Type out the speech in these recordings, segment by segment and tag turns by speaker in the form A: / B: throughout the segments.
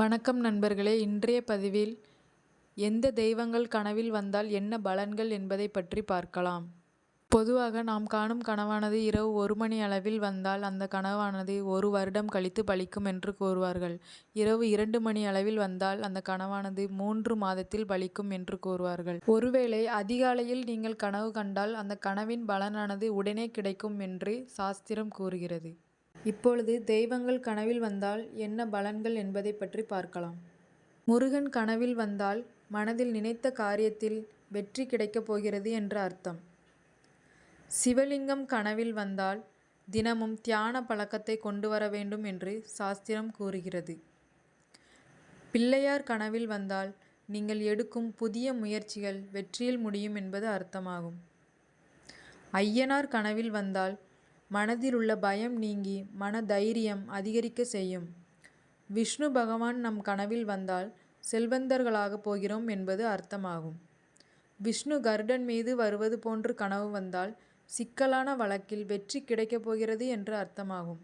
A: வணக்கம் நண்பர்களே. இன்றைய பதிவில் எந்த தெய்வங்கள் கனவில் வந்தால் என்ன பலன்கள் என்பதை பற்றி பார்க்கலாம். பொதுவாக நாம் காணும் கனவானது இரவு ஒரு மணி அளவில் வந்தால் அந்த கனவானது ஒரு வருடம் கழித்து பலிக்கும் என்று கூறுவார்கள். இரவு இரண்டு மணி அளவில் வந்தால் அந்த கனவானது மூன்று மாதத்தில் பலிக்கும் என்று கூறுவார்கள். ஒருவேளை அதிகாலையில் நீங்கள் கனவு கண்டால் அந்த கனவின் பலனானது உடனே கிடைக்கும் என்று சாஸ்திரம் கூறுகிறது. இப்பொழுது தெய்வங்கள் கனவில் வந்தால் என்ன பலன்கள் என்பதை பற்றி பார்க்கலாம். முருகன் கனவில் வந்தால் மனதில் நினைத்த காரியத்தில் வெற்றி கிடைக்கப் போகிறது என்று அர்த்தம். சிவலிங்கம் கனவில் வந்தால் தினமும் தியான பழக்கத்தை கொண்டு வர வேண்டும் என்று சாஸ்திரம் கூறுகிறது. பிள்ளையார் கனவில் வந்தால் நீங்கள் எடுக்கும் புதிய முயற்சிகள் வெற்றியில் முடியும் என்பது அர்த்தமாகும். ஐயனார் கனவில் வந்தால் மனதில் உள்ள பயம் நீங்கி மன தைரியம் அதிகரிக்க செய்யும். விஷ்ணு பகவான் நம் கனவில் வந்தால் செல்வந்தர்களாக போகிறோம் என்பது அர்த்தமாகும். விஷ்ணு கருடன் மீது வருவது போன்று கனவு வந்தால் சிக்கலான வழக்கில் வெற்றி கிடைக்கப் போகிறது என்று அர்த்தமாகும்.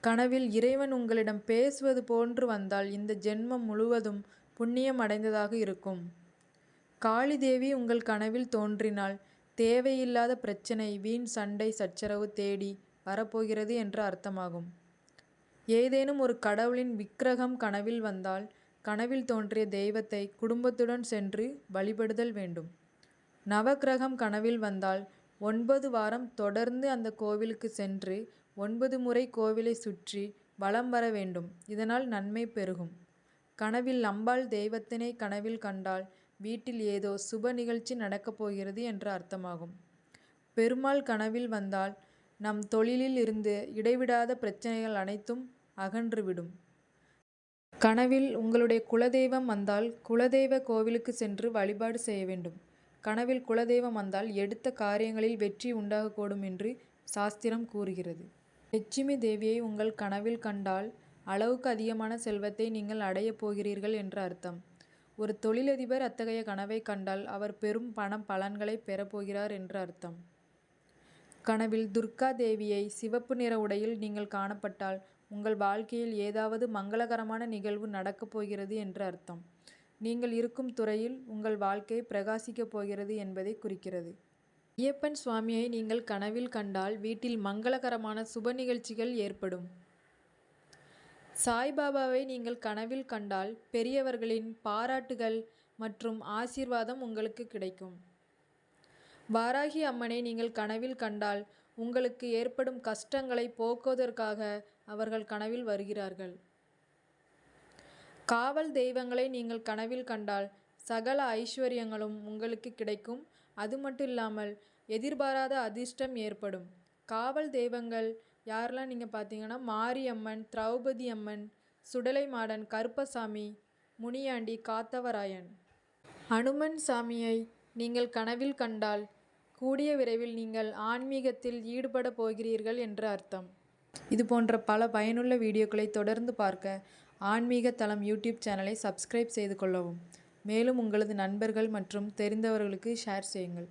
A: கனவில் இறைவன் உங்களிடம் பேசுவது போன்று வந்தால் இந்த ஜென்மம் முழுவதும் புண்ணியம் அடைந்ததாக இருக்கும். காளி தேவி உங்கள் கனவில் தோன்றினால் தேவையில்லாத பிரச்சனை வீண் சண்டை சச்சரவு தேடி வரப்போகிறது என்று அர்த்தமாகும். ஏதேனும் ஒரு கடவுளின் விக்கிரகம் கனவில் வந்தால் கனவில் தோன்றிய தெய்வத்தை குடும்பத்துடன் சென்று வழிபடுதல் வேண்டும். நவக்கிரகம் கனவில் வந்தால் ஒன்பது வாரம் தொடர்ந்து அந்த கோவிலுக்கு சென்று ஒன்பது முறை கோவிலை சுற்றி வலம் வர வேண்டும். இதனால் நன்மை பெருகும். கனவில் அம்பாள் தெய்வத்தினை கனவில் கண்டால் வீட்டில் ஏதோ சுப நிகழ்ச்சி நடக்கப் போகிறது என்று அர்த்தமாகும். பெருமாள் கனவில் வந்தால் நம் தொழிலில் இருந்து இடைவிடாத பிரச்சனைகள் அனைத்தும் அகன்றுவிடும் கனவில் உங்களுடைய குலதெய்வம் வந்தால் குலதெய்வ கோவிலுக்கு சென்று வழிபாடு செய்ய வேண்டும். கனவில் குலதெய்வம் வந்தால் எடுத்த காரியங்களில் வெற்றி உண்டாகக்கூடும் என்று சாஸ்திரம் கூறுகிறது. லட்சுமி தேவியை உங்கள் கனவில் கண்டால் அளவுக்கு அதிகமான செல்வத்தை நீங்கள் அடையப் போகிறீர்கள் என்று அர்த்தம். ஒரு தொழிலதிபர் அத்தகைய கனவை கண்டால் அவர் பெரும் பண பலன்களை பெறப்போகிறார் என்று அர்த்தம். கனவில் துர்கா தேவியை சிவப்பு நிற உடையில் நீங்கள் காணப்பட்டால் உங்கள் வாழ்க்கையில் ஏதாவது மங்களகரமான நிகழ்வு நடக்கப் போகிறது என்று அர்த்தம். நீங்கள் இருக்கும் துறையில் உங்கள் வாழ்க்கை பிரகாசிக்கப் போகிறது என்பதை குறிக்கிறது. ஐயப்பன் சுவாமியை நீங்கள் கனவில் கண்டால் வீட்டில் மங்களகரமான சுப நிகழ்ச்சிகள் ஏற்படும். சாய்பாபாவை நீங்கள் கனவில் கண்டால் பெரியவர்களின் பாராட்டுகள் மற்றும் ஆசீர்வாதம் உங்களுக்கு கிடைக்கும். வாராகி அம்மனை நீங்கள் கனவில் கண்டால் உங்களுக்கு ஏற்படும் கஷ்டங்களை போக்குவதற்காக அவர்கள் கனவில் வருகிறார்கள். காவல் தெய்வங்களை நீங்கள் கனவில் கண்டால் சகல ஐஸ்வர்யங்களும் உங்களுக்கு கிடைக்கும். அது மட்டும் இல்லாமல் எதிர்பாராத அதிர்ஷ்டம் ஏற்படும். காவல் தெய்வங்கள் யாரெல்லாம் நீங்கள் பார்த்தீங்கன்னா மாரியம்மன் திரௌபதி அம்மன் சுடலை மாடன் கருப்பசாமி முனியாண்டி காத்தவராயன். அனுமன் சாமியை நீங்கள் கனவில் கண்டால் கூடிய விரைவில் நீங்கள் ஆன்மீகத்தில் ஈடுபட போகிறீர்கள் என்று அர்த்தம். இது போன்ற பல பயனுள்ள வீடியோக்களை தொடர்ந்து பார்க்க ஆன்மீக தளம் யூடியூப் சேனலை சப்ஸ்கிரைப் செய்து கொள்ளவும். மேலும் உங்களது நண்பர்கள் மற்றும் தெரிந்தவர்களுக்கு ஷேர் செய்யுங்கள்.